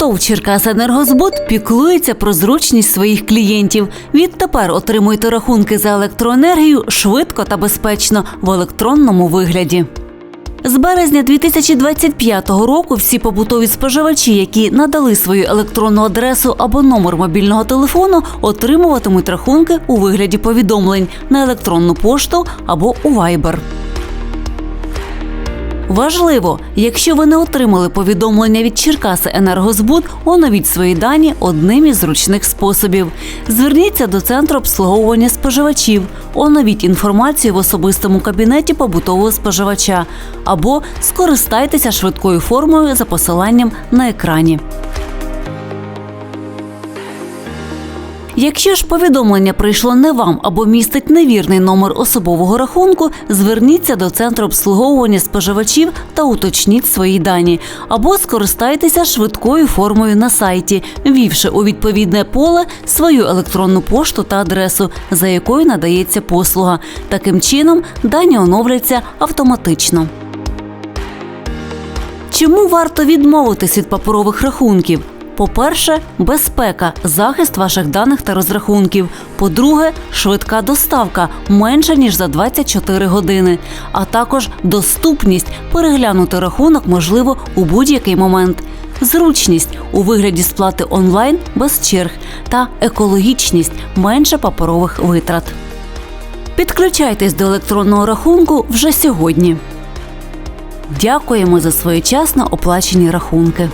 ТОВ «Черкасенергозбуд» піклується про зручність своїх клієнтів. Відтепер отримуйте рахунки за електроенергію швидко та безпечно в електронному вигляді. З березня 2025 року всі побутові споживачі, які надали свою електронну адресу або номер мобільного телефону, отримуватимуть рахунки у вигляді повідомлень на електронну пошту або у Viber. Важливо, якщо ви не отримали повідомлення від Черкаси Енергозбуд, оновіть свої дані одним із зручних способів. Зверніться до центру обслуговування споживачів, оновіть інформацію в особистому кабінеті побутового споживача або скористайтеся швидкою формою за посиланням на екрані. Якщо ж повідомлення прийшло не вам або містить невірний номер особового рахунку, зверніться до центру обслуговування споживачів та уточніть свої дані, або скористайтеся швидкою формою на сайті, ввівши у відповідне поле свою електронну пошту та адресу, за якою надається послуга. Таким чином дані оновляться автоматично. Чому варто відмовитись від паперових рахунків? По-перше, безпека, захист ваших даних та розрахунків. По-друге, швидка доставка менше ніж за 24 години, а також доступність переглянути рахунок можливо у будь-який момент. Зручність у вигляді сплати онлайн без черг та екологічність менше паперових витрат. Підключайтесь до електронного рахунку вже сьогодні. Дякуємо за своєчасно оплачені рахунки.